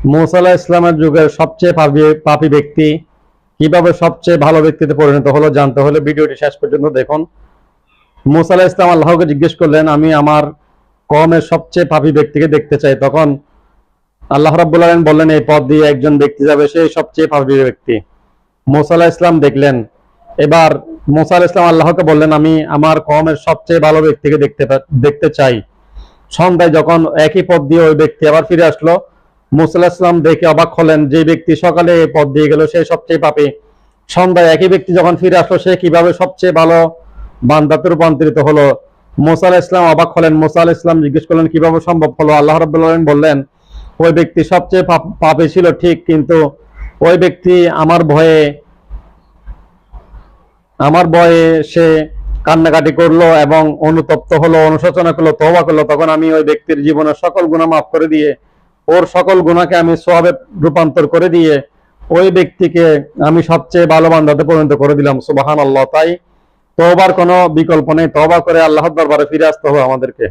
মুসাল্লাহ ইসলামের যুগের সবচেয়ে পাপী পাপী ব্যক্তি, কীভাবে সবচেয়ে ভালো ব্যক্তিতে পরিণত হলো জানতে হলে ভিডিওটি শেষ পর্যন্ত দেখুন। মুসাল্লাহ ইসলাম আল্লাহকে জিজ্ঞেস করলেন, আমি আমার কমের সবচেয়ে পাপী ব্যক্তিকে দেখতে চাই। তখন আল্লাহ রাব্বুল আলামিন বললেন, এই পথ দিয়ে একজন ব্যক্তি যাবে সেই সবচেয়ে পাপী ব্যক্তি। মুসা আলাইহিস ইসলাম দেখলেন। এবার মুসা আলাইহিস ইসলাম আল্লাহকে বললেন, আমি আমার কমের সবচেয়ে ভালো ব্যক্তিকে দেখতে দেখতে চাই। সন্ধ্যায় যখন একই পথ দিয়ে ওই ব্যক্তি আবার ফিরে আসলো মুসা আলাইহিস ইসলাম দেখে অবাক হলেন, যে ব্যক্তি সকালে পথ দিয়ে গেল, সে সবচেয়ে পাপে। সন্ধ্যায় একই ব্যক্তি যখন ফিরে আসলো, সে কীভাবে সবচেয়ে ভালো বান্দাতে রূপান্তরিত হলো? মোসা ইসলাম অবাক হলেন। মোসা আলাহ ইসলাম জিজ্ঞেস করলেন, কীভাবে সম্ভব হলো? আল্লাহ রাব্বুল বললেন, ওই ব্যক্তি সবচেয়ে পাপ- ছিল, ঠিক, কিন্তু ওই ব্যক্তি আমার ভয়ে আমার ভয়ে সে কান্নাকাটি করল এবং অনুতপ্ত হলো, অনুশোচনা করল, তওবা করল। তখন আমি ওই ব্যক্তির জীবনের সকল গুণা মাফ করে দিয়ে ওর সকল গুণাকে আমি সোহাবে রূপান্তর করে দিয়ে ওই ব্যক্তিকে আমি সবচেয়ে ভালো বান্ধাতে পরিণত করে দিলাম সুবাহান আল্লাহ তাই তওবার কোনো বিকল্প নেই। তওবা করে আল্লাহ দরবারে ফিরে আসতে হবে আমাদেরকে।